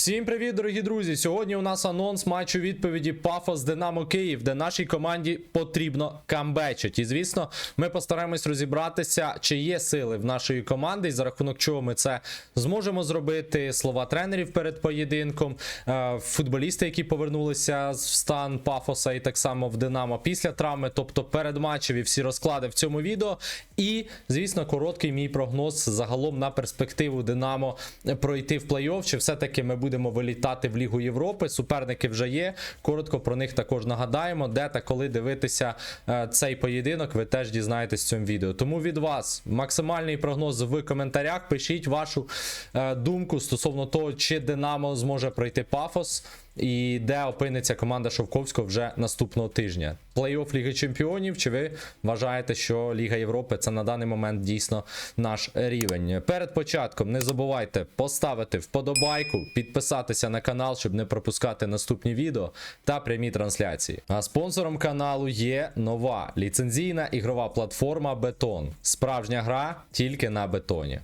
Всім привіт, дорогі друзі! Сьогодні у нас анонс матчу відповіді Пафос Динамо Київ, де нашій команді потрібно камбечить. І звісно, ми постараємось розібратися, чи є сили в нашої команди, і за рахунок чого ми це зможемо зробити. Слова тренерів перед поєдинком, е, футболісти, які повернулися в стан Пафоса, і так само в Динамо після травми, тобто перед матчем і всі розклади в цьому відео. І, звісно, короткий мій прогноз загалом на перспективу Динамо пройти в плей-офф. Чи все-таки ми будемо вилітати в Лігу Європи? Суперники вже є. Коротко про них також нагадаємо, де та коли дивитися е, цей поєдинок, ви теж дізнаєтесь в цьому відео. Тому від вас максимальний прогноз в коментарях. Пишіть вашу е, думку стосовно того, чи Динамо зможе пройти пафос. І де опиниться команда Шовковського вже наступного тижня? Плей-офф Ліги Чемпіонів. Чи ви вважаєте, що Ліга Європи це на даний момент дійсно наш рівень? Перед початком не забувайте поставити вподобайку, підписатися на канал, щоб не пропускати наступні відео та прямі трансляції. А спонсором каналу є нова ліцензійна ігрова платформа Бетон. Справжня гра тільки на бетоні.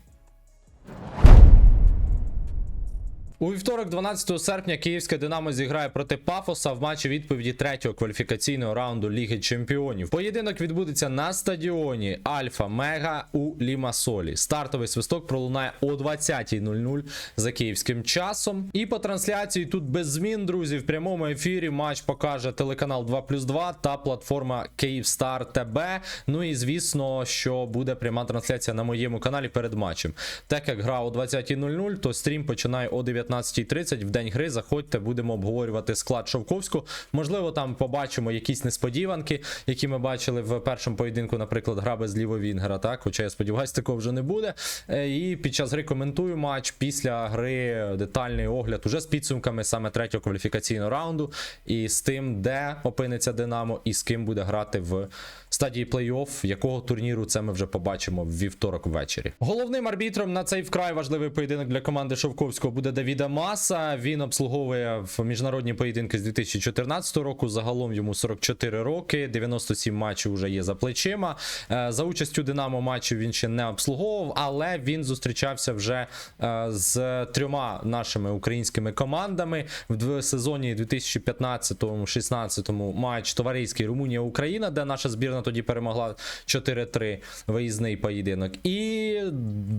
У вівторок, 12 серпня, київське Динамо зіграє проти Пафоса в матчі відповіді третього кваліфікаційного раунду Ліги Чемпіонів. Поєдинок відбудеться на стадіоні Альфа Мега у Лімасолі. Стартовий свисток пролунає о 20.00 за київським часом. І по трансляції тут без змін, друзі. В прямому ефірі матч покаже телеканал 2+,2 та платформа Київстар ТБ. Ну і звісно, що буде пряма трансляція на моєму каналі перед матчем. Так як гра о 20.00, то стрім починає о 19.30 в день гри. Заходьте, будемо обговорювати склад Шовковського. Можливо, там побачимо якісь несподіванки, які ми бачили в першому поєдинку, наприклад, гра без лівовінгера. Так, хоча я сподіваюся, такого вже не буде. Е, І під час гри коментую матч. Після гри детальний огляд уже з підсумками саме третього кваліфікаційного раунду, і з тим, де опиниться Динамо, і з ким буде грати в стадії плей-офф, якого турніру це ми вже побачимо в вівторок ввечері. Головним арбітром на цей вкрай важливий поєдинок для команди Шовковського буде Давіда Маса. Він обслуговує в міжнародні поєдинки з 2014 року. Загалом йому 44 роки, 97 матчів вже є за плечима. Е, За участю Динамо матчів він ще не обслуговував, але він зустрічався вже е, з трьома нашими українськими командами в сезоні 2015-16 матч товариський Румунія-Україна, де наша збірна тоді перемогла 4-3 виїзний поєдинок. І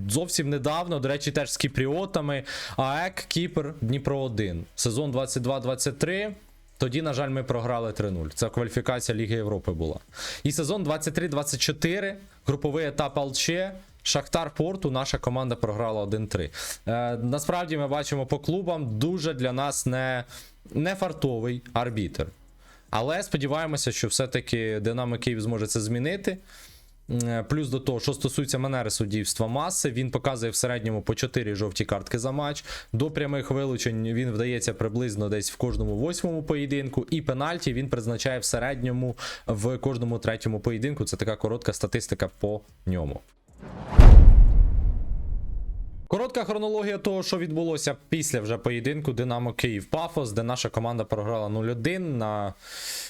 зовсім недавно, до речі, теж з кіпріотами. АЕК Кіпр Дніпро 1. Сезон 22-23. Тоді, на жаль, ми програли 3-0. Це кваліфікація Ліги Європи була. І сезон 23-24, груповий етап Алче. Шахтар Порту, наша команда програла 1-3. Е, насправді ми бачимо по клубам дуже для нас не, не фартовий арбітр. Але сподіваємося, що все-таки Динамо Київ зможе це змінити. Е, Плюс до того, що стосується манери суддівства маси, він показує в середньому по 4 жовті картки за матч. До прямих вилучень він вдається приблизно десь в кожному восьмому поєдинку. І пенальті він призначає в середньому в кожному третьому поєдинку. Це така коротка статистика по ньому. Коротка хронологія того, що відбулося після вже поєдинку Динамо Київ Пафос, де наша команда програла 0-1 на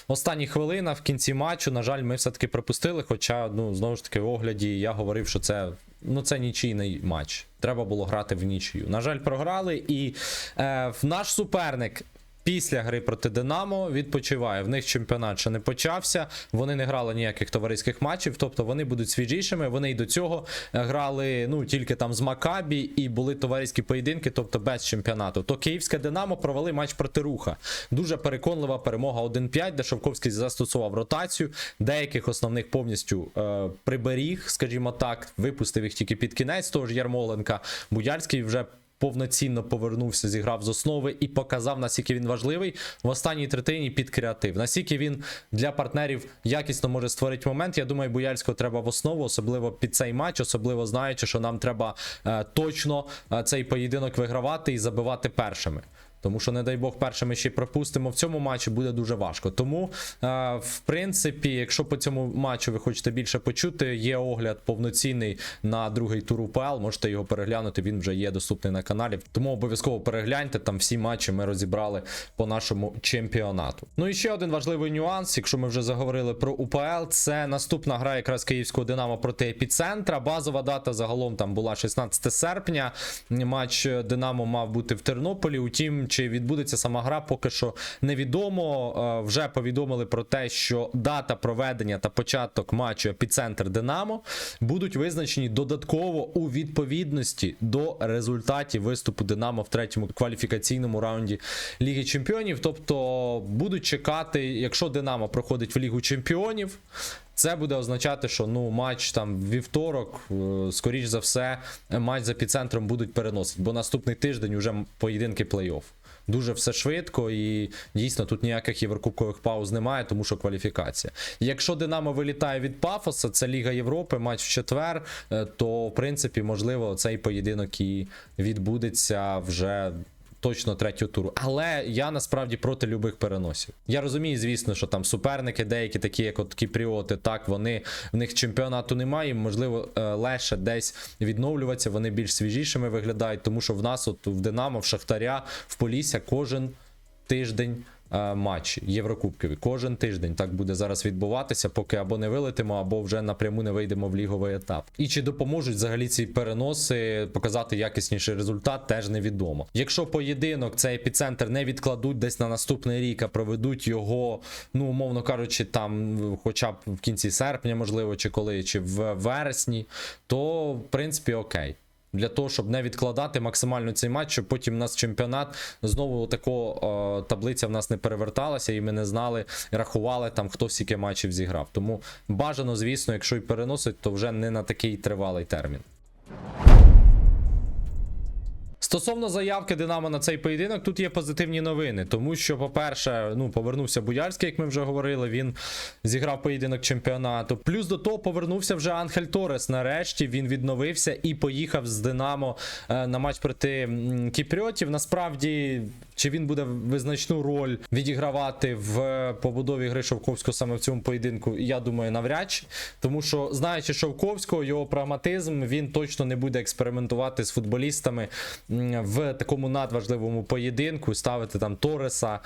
останні хвилина в кінці матчу. На жаль, ми все-таки пропустили. Хоча, ну, знову ж таки, в огляді я говорив, що це. Ну, це нічийний матч. Треба було грати в нічию. На жаль, програли. І е, наш суперник після гри проти Динамо відпочиває. В них чемпіонат ще не почався. Вони не грали ніяких товариських матчів, тобто вони будуть свіжішими. Вони й до цього е, грали ну тільки там з Макабі і були товариські поєдинки, тобто без чемпіонату. То київське Динамо провели матч проти руха. Дуже переконлива перемога 1-5, де Шовковський застосував ротацію. Деяких основних повністю е, приберіг, скажімо так, випустив їх тільки під кінець того ж Ярмоленка. Будярський вже повноцінно повернувся, зіграв з основи і показав, наскільки він важливий в останній третині під креатив. Наскільки він для партнерів якісно може створити момент. Я думаю, Буяльського треба в основу, особливо під цей матч, особливо знаючи, що нам треба е, точно е, цей поєдинок вигравати і забивати першими. Тому що, не дай Бог, перше ми ще пропустимо в цьому матчі, буде дуже важко. Тому, е, в принципі, якщо по цьому матчу ви хочете більше почути, є огляд повноцінний на другий тур УПЛ. Можете його переглянути. Він вже є доступний на каналі. Тому обов'язково перегляньте. Там всі матчі ми розібрали по нашому чемпіонату. Ну і ще один важливий нюанс, якщо ми вже заговорили про УПЛ, це наступна гра якраз київського Динамо проти епіцентра. Базова дата загалом там була 16 серпня. Матч Динамо мав бути в Тернополі. Утім, чи відбудеться сама гра, поки що невідомо. Е, Вже повідомили про те, що дата проведення та початок матчу епіцентр Динамо будуть визначені додатково у відповідності до результатів виступу Динамо в третьому кваліфікаційному раунді Ліги Чемпіонів. Тобто будуть чекати, якщо Динамо проходить в Лігу Чемпіонів. Це буде означати, що ну матч там вівторок, е, скоріш за все, матч з епіцентром будуть переносити, бо наступний тиждень вже поєдинки плей-офф. Дуже все швидко і дійсно тут ніяких єврокубкових пауз немає, тому що кваліфікація. Якщо Динамо вилітає від Пафоса, це Ліга Європи, матч в четвер, е, то в принципі можливо цей поєдинок і відбудеться вже точно третього туру. Але я насправді проти любих переносів. Я розумію, звісно, що там суперники, деякі такі, як от Кіпріоти, так вони в них чемпіонату немає. Можливо, е, легше десь відновлюватися. Вони більш свіжішими виглядають, тому що в нас, от в Динамо, в Шахтаря, в Полісся кожен тиждень. Е, Матчі Єврокубкові кожен тиждень так буде зараз відбуватися, поки або не вилетимо, або вже напряму не вийдемо в ліговий етап. І чи допоможуть взагалі ці переноси показати якісніший результат, теж невідомо. Якщо поєдинок цей епіцентр не відкладуть десь на наступний рік, а проведуть його, ну умовно кажучи, там, хоча б в кінці серпня, можливо, чи коли, чи в вересні, то в принципі окей. Для того, щоб не відкладати максимально цей матч, щоб потім у нас чемпіонат знову тако о, таблиця в нас не переверталася, і ми не знали, рахували там, хто скільки матчів зіграв. Тому бажано, звісно, якщо і переносить, то вже не на такий тривалий термін. Стосовно заявки Динамо на цей поєдинок, тут є позитивні новини, тому що, по-перше, ну повернувся Буяльський, як ми вже говорили. Він зіграв поєдинок чемпіонату. Плюс до того повернувся вже Анхель Торес. Нарешті він відновився і поїхав з Динамо е, на матч проти Кіпріотів. Насправді, чи він буде визначну роль відігравати в побудові гри Шовковського саме в цьому поєдинку, я думаю, навряд чи. Тому що, знаючи Шовковського, його прагматизм, він точно не буде експериментувати з футболістами в такому надважливому поєдинку, ставити там Тореса.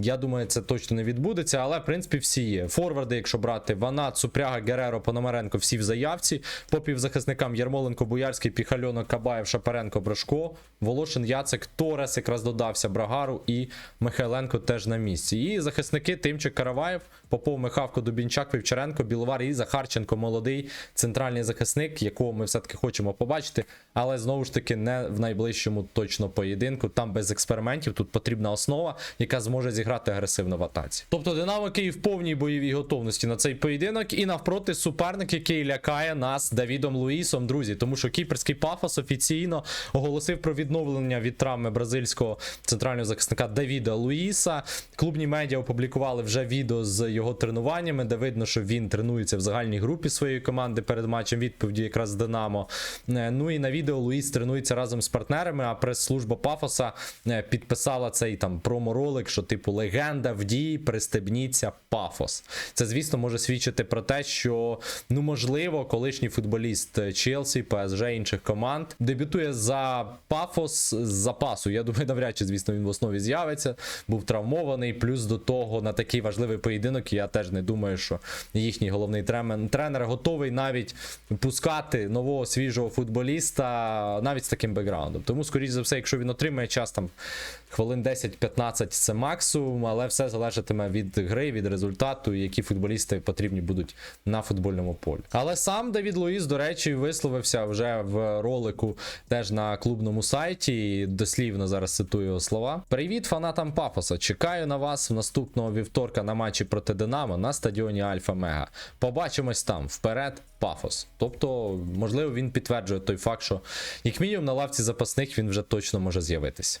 Я думаю, це точно не відбудеться, але в принципі всі є. Форварди, якщо брати Ванат, Супряга, Гереро, Пономаренко, всі в заявці. По півзахисникам Ярмоленко, Буярський, Піхальонок, Кабаєв, Шапаренко, Брошко, Волошин, Яцек, Торес якраз додався Брагару і Михайленко теж на місці. І захисники Тимчик Караваєв, Попов, Михавко, Дубінчак, Вівчаренко, Біловар і Захарченко, молодий центральний захисник, якого ми все-таки хочемо побачити, але знову ж таки не в найближчому точно поєдинку. Там без експериментів. Тут потрібна основа, яка зможе зіграти агресивно в атаці. Тобто Динамо Київ повній бойовій готовності на цей поєдинок, і навпроти суперник, який лякає нас Давідом Луїсом, друзі, тому що кіперський пафос офіційно оголосив про відновлення від травми бразильського центрального захисника Давіда Луїса. Клубні медіа опублікували вже відео з його тренуваннями, де видно, що він тренується в загальній групі своєї команди перед матчем відповіді якраз Динамо. Е, Ну і на відео Луїс тренується разом з партнерами. А прес-служба Пафоса е, підписала цей там промо-ролик, що типу легенда в дії, пристебніться Пафос. Це, звісно, може свідчити про те, що ну можливо, колишній футболіст Челсі, ПСЖ інших команд дебютує за Пафос з запасу. Я думаю, навряд чи, звісно, він в основі з'явиться. Був травмований. Плюс до того на такий важливий поєдинок. Я теж не думаю, що їхній головний тренер готовий навіть пускати нового свіжого футболіста навіть з таким бекграундом. Тому, скоріш за все, якщо він отримає час там хвилин 10-15 це максимум, але все залежатиме від гри, від результату, які футболісти потрібні будуть на футбольному полі. Але сам Давід Луїс, до речі, висловився вже в ролику теж на клубному сайті. Дослівно зараз цитую його слова. Привіт фанатам Пафоса. Чекаю на вас в наступного вівторка на матчі проти Динамо на стадіоні Альфа Мега. Побачимось там. Вперед, Пафос. Тобто, можливо, він підтверджує той факт, що як мінімум на лавці запасних він вже точно може з'явитися.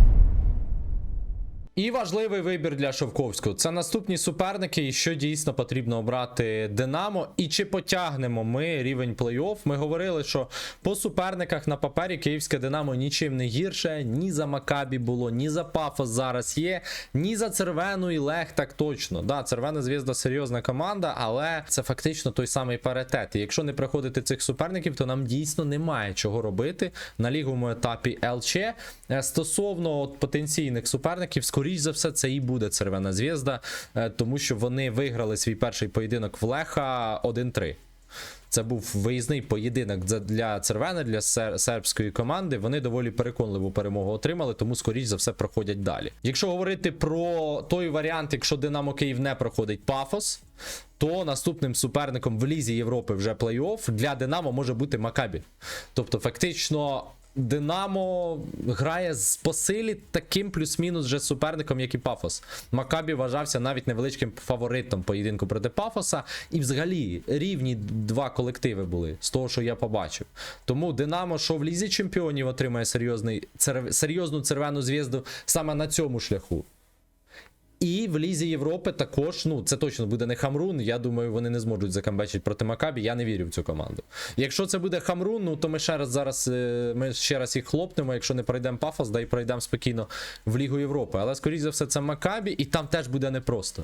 І важливий вибір для Шовковського. Це наступні суперники, і що дійсно потрібно обрати Динамо. І чи потягнемо ми рівень плей-офф? Ми говорили, що по суперниках на папері Київське Динамо нічим не гірше, ні за Макабі було, ні за Пафос зараз є, ні за Цервену і Лех так точно. Да, Цервена звізда серйозна команда, але це фактично той самий паритет. І якщо не приходити цих суперників, то нам дійсно немає чого робити на ліговому етапі ЛЧ. Е, Стосовно от потенційних суперників, скоріш за все, це і буде Цервена звізда, е, тому що вони виграли свій перший поєдинок в Леха 1-3. Це був виїзний поєдинок для- Цервени, для сербської команди. Вони доволі переконливу перемогу отримали, тому скоріш за все проходять далі. Якщо говорити про той варіант, якщо Динамо Київ не проходить Пафос, то наступним суперником в Лізі Європи вже плей-офф для Динамо може бути Макабі. Тобто, фактично. Динамо грає з посилі таким плюс-мінус вже суперником, як і Пафос. Макабі вважався навіть невеличким фаворитом поєдинку проти Пафоса. І взагалі рівні два колективи були з того, що я побачив. Тому Динамо, що в лізі чемпіонів отримає серйозний, цер- серйозну червону зв'язду саме на цьому шляху. І в Лізі Європи також, ну це точно буде не Хамрун. Я думаю, вони не зможуть закамбечити проти Макабі. Я не вірю в цю команду. Якщо це буде Хамрун, ну то ми ще раз зараз е, ми ще раз їх хлопнемо. Якщо не пройдемо Пафос, да і пройдемо спокійно в Лігу Європи. Але скоріш за все, це Макабі, і там теж буде непросто.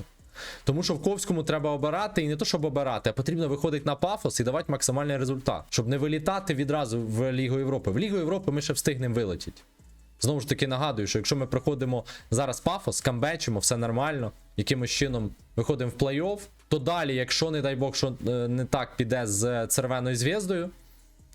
Тому що в Ковському треба обирати, і не то, щоб обирати, а потрібно виходити на пафос і давати максимальний результат, щоб не вилітати відразу в Лігу Європи. В Лігу Європи ми ще встигнемо вилетіти. Знову ж таки нагадую, що якщо ми проходимо зараз пафос, камбечимо, все нормально, якимось чином виходимо в плей-офф, то далі, якщо, не дай Бог, що е, не так піде з червоною зв'яздою,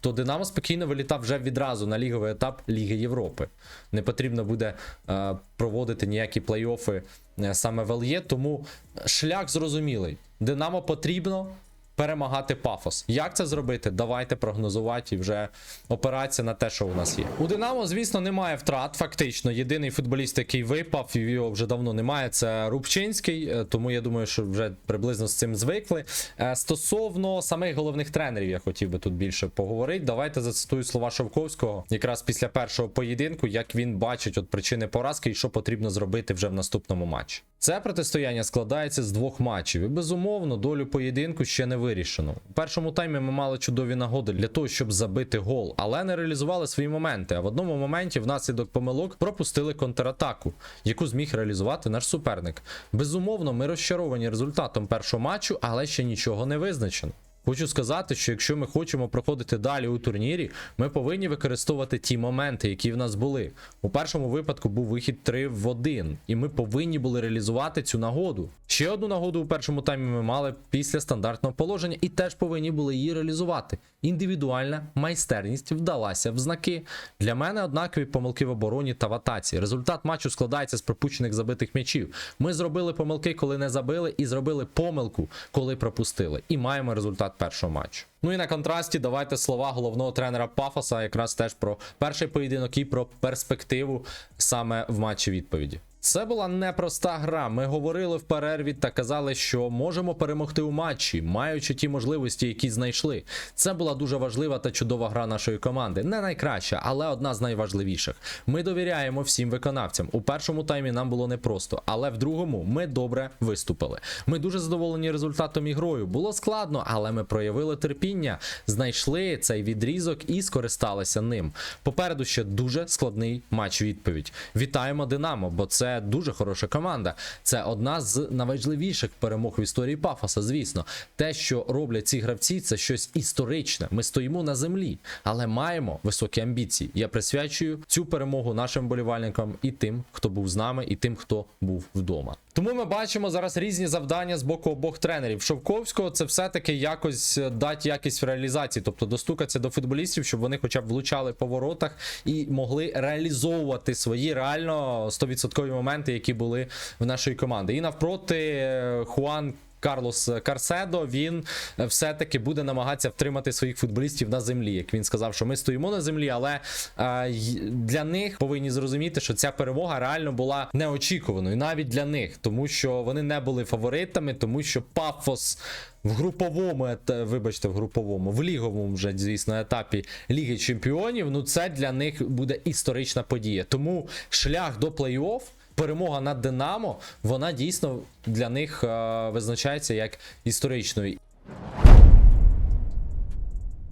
то Динамо спокійно вилітав вже відразу на ліговий етап Ліги Європи. Не потрібно буде е, проводити ніякі плей-оффи е, саме в ЛЄ, тому шлях зрозумілий. Динамо потрібно перемагати пафос. Як це зробити? Давайте прогнозувати і вже опиратися на те, що у нас є. У Динамо, звісно, немає втрат. Фактично, єдиний футболіст, який випав, і його вже давно немає. Це Рубчинський. е, Тому я думаю, що вже приблизно з цим звикли. Е, Стосовно самих головних тренерів, я хотів би тут більше поговорити. Давайте зацитую слова Шовковського, якраз після першого поєдинку, як він бачить от причини поразки і що потрібно зробити вже в наступному матчі. Це протистояння складається з двох матчів, і безумовно долю поєдинку ще не вирішено. У першому таймі ми мали чудові нагоди для того, щоб забити гол, але не реалізували свої моменти. А в одному моменті, внаслідок помилок, пропустили контратаку, яку зміг реалізувати наш суперник. Безумовно, ми розчаровані результатом першого матчу, але ще нічого не визначено. Хочу сказати, що якщо ми хочемо проходити далі у турнірі, ми повинні використовувати ті моменти, які в нас були. У першому випадку був вихід 3 в 1, і ми повинні були реалізувати цю нагоду. Ще одну нагоду у першому таймі ми мали після стандартного положення і теж повинні були її реалізувати. Індивідуальна майстерність вдалася в знаки. Для мене однакові помилки в обороні та в атаці. Результат матчу складається з пропущених забитих м'ячів. Ми зробили помилки, коли не забили, і зробили помилку, коли пропустили. І маємо результат першого матчу. Ну і на контрасті давайте слова головного тренера Пафоса, якраз теж про перший поєдинок і про перспективу саме в матчі відповіді. Це була непроста гра. Ми говорили в перерві та казали, що можемо перемогти у матчі, маючи ті можливості, які знайшли. Це була дуже важлива та чудова гра нашої команди. Не найкраща, але одна з найважливіших. Ми довіряємо всім виконавцям. У першому таймі нам було непросто, але в другому ми добре виступили. Ми дуже задоволені результатом і грою. Було складно, але ми проявили терпіння, знайшли цей відрізок і скористалися ним. Попереду ще дуже складний матч відповідь. Вітаємо Динамо, бо це дуже хороша команда. Це одна з найважливіших перемог в історії Пафоса. Звісно, те, що роблять ці гравці, це щось історичне. Ми стоїмо на землі, але маємо високі амбіції. Я присвячую цю перемогу нашим болівальникам і тим, хто був з нами, і тим, хто був вдома. Тому ми бачимо зараз різні завдання з боку обох тренерів. Шовковського це все-таки якось е, дати якість в реалізації, тобто достукатися до футболістів, щоб вони хоча б влучали по воротах і могли реалізовувати свої реально 100% моменти, які були в нашої команди. І навпроти е, Хуан. Карлос Карседо він все-таки буде намагатися втримати своїх футболістів на землі. Як він сказав, що ми стоїмо на землі, але е, для них повинні зрозуміти, що ця перемога реально була неочікуваною, навіть для них, тому що вони не були фаворитами, тому що Пафос в груповому вибачте, в груповому, в ліговому вже звісно етапі Ліги Чемпіонів. Ну це для них буде історична подія. Тому шлях до плей-офф перемога над Динамо, вона дійсно для них е, визначається як історичною.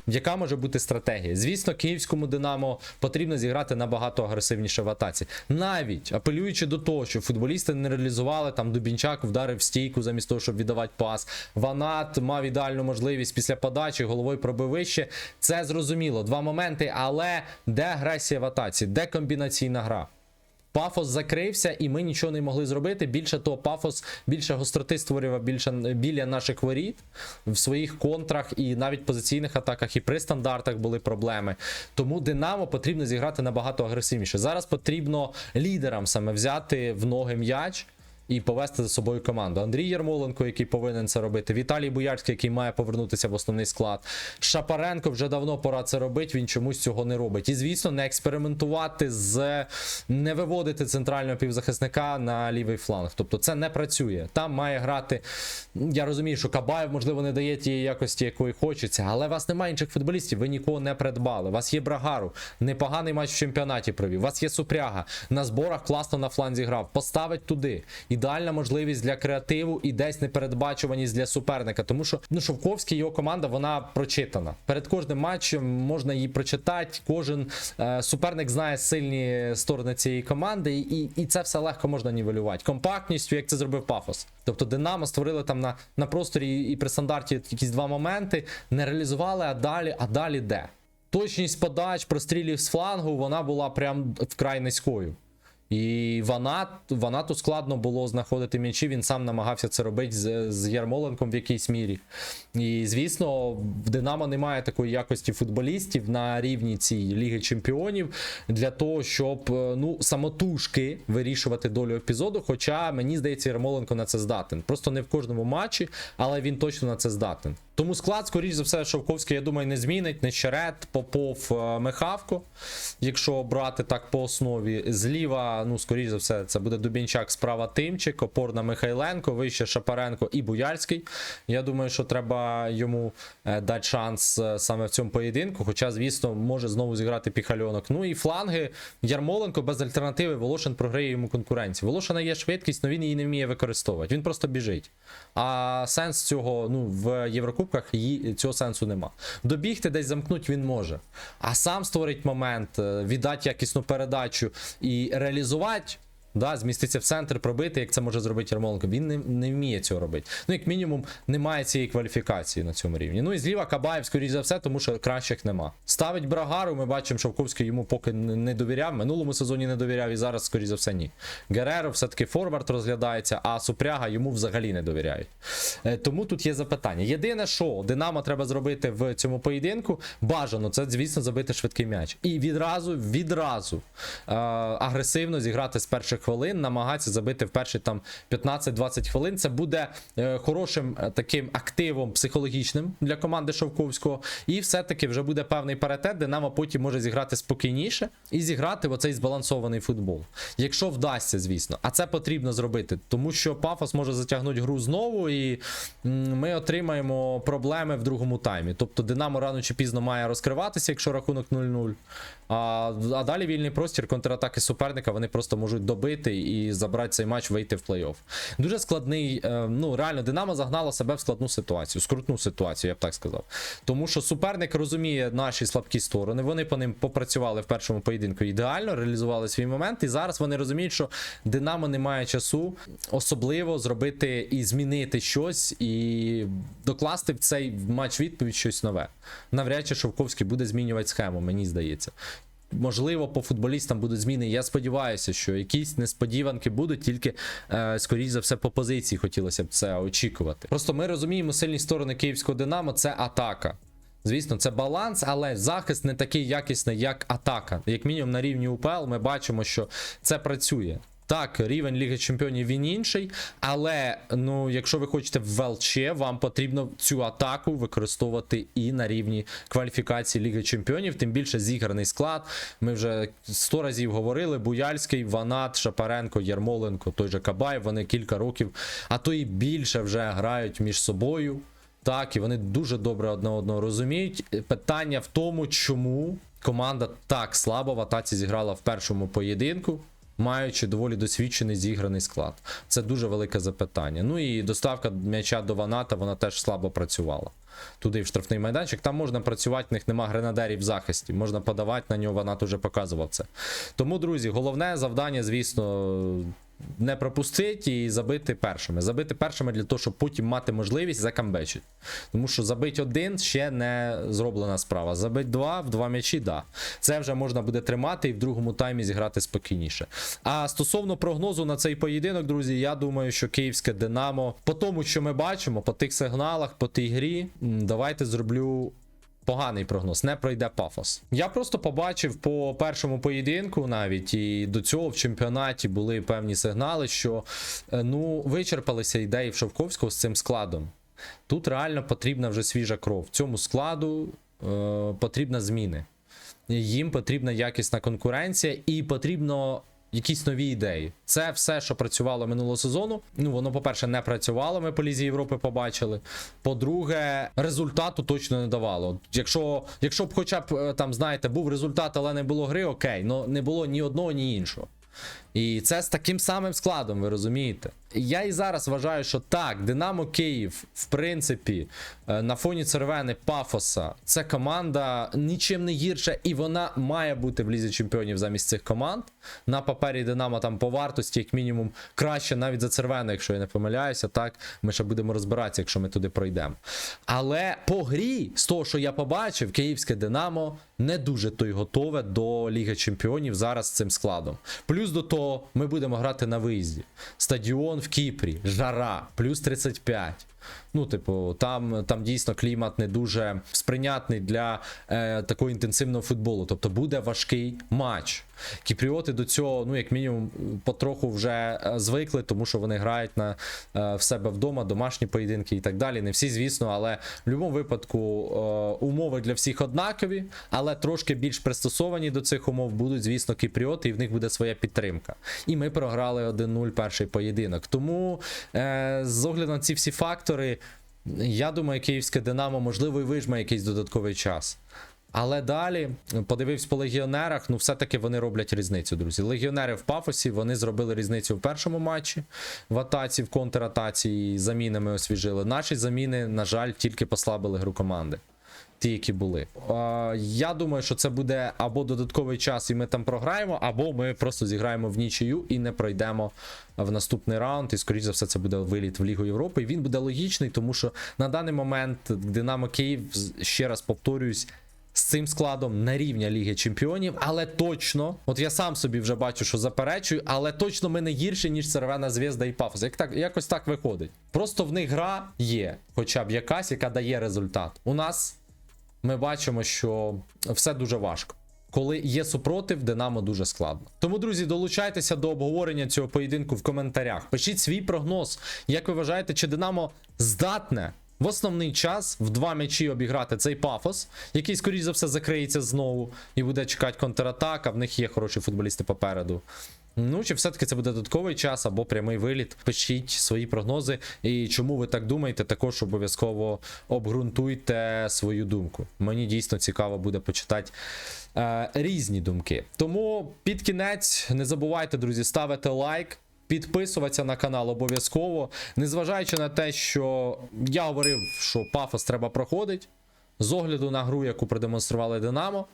Яка може бути стратегія? Звісно, київському Динамо потрібно зіграти набагато агресивніше в атаці. Навіть апелюючи до того, що футболісти не реалізували там Дубінчак вдарив стійку замість того, щоб віддавати пас. Ванат мав ідеальну можливість після подачі, головою пробив вище. Це зрозуміло. Два моменти, але де агресія в атаці, де комбінаційна гра? Пафос закрився, і ми нічого не могли зробити. Більше того, пафос більше гостроти створював більше біля наших воріт в своїх контрах і навіть позиційних атаках, і при стандартах були проблеми. Тому Динамо потрібно зіграти набагато агресивніше. Зараз потрібно лідерам саме взяти в ноги м'яч. І повести за собою команду. Андрій Ярмоленко, який повинен це робити. Віталій Буярський, який має повернутися в основний склад. Шапаренко вже давно пора це робити. Він чомусь цього не робить. І звісно, не експериментувати з не виводити центрального півзахисника на лівий фланг. Тобто це не працює. Там має грати. Я розумію, що Кабаєв, можливо, не дає тієї якості, якої хочеться, але у вас немає інших футболістів. Ви нікого не придбали. У вас є Брагару, непоганий матч в чемпіонаті провів. У вас є Супряга. На зборах класно на фланзі грав. Поставить туди. Ідеальна можливість для креативу і десь непередбачуваність для суперника. Тому що ну Шовковський його команда вона прочитана. Перед кожним матчем можна її прочитати. Кожен е, суперник знає сильні сторони цієї команди, і, і це все легко можна нівелювати. Компактністю, як це зробив Пафос. Тобто Динамо створили там на, на просторі і при стандарті якісь два моменти, не реалізували, а далі, а далі де? Точність подач, прострілів з флангу, вона була прям вкрай низькою. І Ванат, Ванату складно було знаходити м'ячі, він сам намагався це робити з, з Ярмоленком в якійсь мірі. І звісно, в Динамо немає такої якості футболістів на рівні цієї Ліги Чемпіонів для того, щоб е, ну, самотужки вирішувати долю епізоду. Хоча мені здається, Ярмоленко на це здатен. Просто не в кожному матчі, але він точно на це здатен. Тому склад, скоріш за все, Шовковський, я думаю, не змінить. Нещерет, Попов, е, Михавко. Якщо брати так по основі, зліва, ну, скоріш за все, це буде Дубінчак, справа Тимчик, опорна Михайленко, вище Шапаренко і Буяльський. Я думаю, що треба йому е, дати шанс е, саме в цьому поєдинку. Хоча, звісно, може знову зіграти піхальонок. Ну і фланги Ярмоленко без альтернативи. Волошин програє йому конкуренцію. Волошина є швидкість, але він її не вміє використовувати. Він просто біжить. А сенс цього ну, в Єврокубках її, цього сенсу нема. Добігти десь замкнуть він може. А сам створить момент, е, віддати якісну передачу і реалізувати. Да, зміститься в центр, пробити, як це може зробити Ярмоленко. Він не, не вміє цього робити. Ну, як мінімум, немає цієї кваліфікації на цьому рівні. Ну і зліва Кабаєв, скоріш за все, тому що кращих нема. Ставить Брагару, ми бачимо, Шовковський йому поки не довіряв. Минулому сезоні не довіряв і зараз, скоріш за все, ні. Гереро все-таки форвард розглядається, а Супряга йому взагалі не довіряють. Е, Тому тут є запитання. Єдине, що Динамо треба зробити в цьому поєдинку, бажано, це, звісно, забити швидкий м'яч. І відразу, відразу е, агресивно зіграти з перших хвилин, намагатися забити в перші там 15-20 хвилин. Це буде е, хорошим е, таким активом психологічним для команди Шовковського. І все-таки вже буде певний паритет, Динамо потім може зіграти спокійніше і зіграти в оцей збалансований футбол. Якщо вдасться, звісно. А це потрібно зробити, тому що Пафос може затягнути гру знову, і м, ми отримаємо проблеми в другому таймі. Тобто Динамо рано чи пізно має розкриватися, якщо рахунок 0-0. А, а далі вільний простір, контратаки суперника, вони просто можуть добити і забрати цей матч, вийти в плей-офф. Дуже складний. е, ну реально, Динамо загнало себе в складну ситуацію, скрутну ситуацію, я б так сказав. Тому що суперник розуміє наші слабкі сторони. Вони по ним попрацювали в першому поєдинку ідеально, реалізували свій момент. І зараз вони розуміють, що Динамо не має часу особливо зробити і змінити щось, і докласти в цей матч відповідь щось нове. Навряд чи Шовковський буде змінювати схему, мені здається. Можливо, по футболістам будуть зміни. Я сподіваюся, що якісь несподіванки будуть, тільки е, скоріш за все по позиції хотілося б це очікувати. Просто ми розуміємо сильні сторони київського Динамо це атака. Звісно, це баланс, але захист не такий якісний, як атака. Як мінімум на рівні УПЛ ми бачимо, що це працює. Так, рівень Ліги Чемпіонів він інший, але ну, якщо ви хочете в ВЛЧ, вам потрібно цю атаку використовувати і на рівні кваліфікації Ліги Чемпіонів, тим більше зіграний склад. Ми вже сто разів говорили: Буяльський, Ванат, Шапаренко, Ярмоленко, той же Кабаєв, вони кілька років, а то і більше вже грають між собою. Так, і вони дуже добре одне одного розуміють. Питання в тому, чому команда так слабо в атаці зіграла в першому поєдинку. Маючи доволі досвідчений зіграний склад? Це дуже велике запитання. Ну і доставка м'яча до Ваната, вона теж слабо працювала. Туди в штрафний майданчик. Там можна працювати, в них нема гренадерів в захисті. Можна подавати на нього, Ванат уже показував це. Тому, друзі, головне завдання, звісно, не пропустити і забити першими. Забити першими для того, щоб потім мати можливість закамбечити. Тому що забити один ще не зроблена справа. Забити два в два м'ячі, да. Це вже можна буде тримати і в другому таймі зіграти спокійніше. А стосовно прогнозу на цей поєдинок, друзі, я думаю, що київське Динамо, по тому, що ми бачимо, по тих сигналах, по тій грі, давайте зроблю Поганий прогноз, не пройде пафос. Я просто побачив по першому поєдинку, навіть і до цього в чемпіонаті були певні сигнали, що е, ну вичерпалися ідеї в Шовковського з цим складом. Тут реально потрібна вже свіжа кров. Цьому складу е, потрібна зміни. Їм потрібна якісна конкуренція і потрібно. Якісь нові ідеї. Це все, що працювало минулого сезону. Ну, воно, по-перше, не працювало. Ми по Лізі Європи побачили. По-друге, результату точно не давало. Якщо, якщо б, хоча б е, там, знаєте, був результат, але не було гри, окей, але не було ні одного, ні іншого. І це з таким самим складом, ви розумієте. Я і зараз вважаю, що так, Динамо Київ, в принципі, е, на фоні Цервени Пафоса, це команда нічим не гірша, і вона має бути в лізі чемпіонів замість цих команд. На папері Динамо там по вартості, як мінімум, краще навіть за Цервену, якщо я не помиляюся. Так, ми ще будемо розбиратися, якщо ми туди пройдемо. Але по грі, з того, що я побачив, київське Динамо не дуже то й готове до Ліги Чемпіонів зараз з цим складом. Плюс до того, ми будемо грати на виїзді. Стадіон в Кіпрі, жара, плюс 35. Ну, типу, там, там дійсно клімат не дуже сприйнятний для е, такого інтенсивного футболу. Тобто буде важкий матч. Кіпріоти до цього, ну, як мінімум, потроху вже е, звикли, тому що вони грають на, е, в себе вдома, домашні поєдинки і так далі. Не всі, звісно, але в будь-якому випадку е, умови для всіх однакові, але трошки більш пристосовані до цих умов будуть, звісно, кіпріоти, і в них буде своя підтримка. І ми програли 1-0 перший поєдинок. Тому е, з огляду на ці всі фактори, я думаю, київське Динамо, можливо, і вижме якийсь додатковий час. Але далі подивився по легіонерах. Ну, все-таки вони роблять різницю, друзі. Легіонери в пафосі вони зробили різницю в першому матчі в атаці, в контратаці і замінами освіжили. Наші заміни, на жаль, тільки послабили гру команди. Ті, які були. Е, я думаю, що це буде або додатковий час, і ми там програємо, або ми просто зіграємо в нічию і не пройдемо в наступний раунд. І, скоріш за все, це буде виліт в Лігу Європи. І він буде логічний, тому що на даний момент Динамо Київ, ще раз повторююсь, з цим складом на рівня Ліги Чемпіонів, але точно, от я сам собі вже бачу, що заперечую, але точно ми не гірші, ніж Червона Звізда і Пафос. Як так, якось так виходить. Просто в них гра є, хоча б якась, яка дає результат. У нас ми бачимо, що все дуже важко. Коли є супротив, Динамо дуже складно. Тому, друзі, долучайтеся до обговорення цього поєдинку в коментарях. Пишіть свій прогноз. Як ви вважаєте, чи Динамо здатне в основний час в два м'ячі обіграти цей пафос, який, скоріш за все, закриється знову і буде чекати контратака. В них є хороші футболісти попереду. Ну, чи все-таки це буде додатковий час або прямий виліт? Пишіть свої прогнози. І чому ви так думаєте, також обов'язково обґрунтуйте свою думку. Мені дійсно цікаво буде почитати е, різні думки. Тому під кінець не забувайте, друзі, ставити лайк. Підписуватися на канал обов'язково, незважаючи на те, що я говорив, що пафос треба проходить. З огляду на гру, яку продемонстрували Динамо,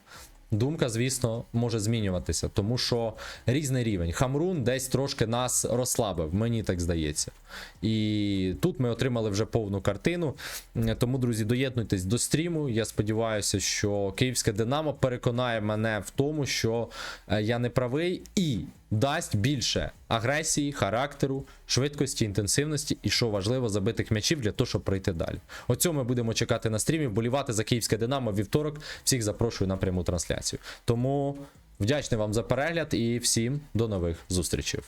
думка, звісно, може змінюватися, тому що різний рівень. Хамрун десь трошки нас розслабив, мені так здається. І тут ми отримали вже повну картину. Тому, друзі, доєднуйтесь до стріму. Я сподіваюся, що київське Динамо переконає мене в тому, що е, я не правий і дасть більше агресії, характеру, швидкості, інтенсивності і, що важливо, забитих м'ячів для того, щоб пройти далі. Оцього ми будемо чекати на стрімі, болівати за київське Динамо вівторок. Всіх запрошую на пряму трансляцію. Тому вдячний вам за перегляд і всім до нових зустрічей.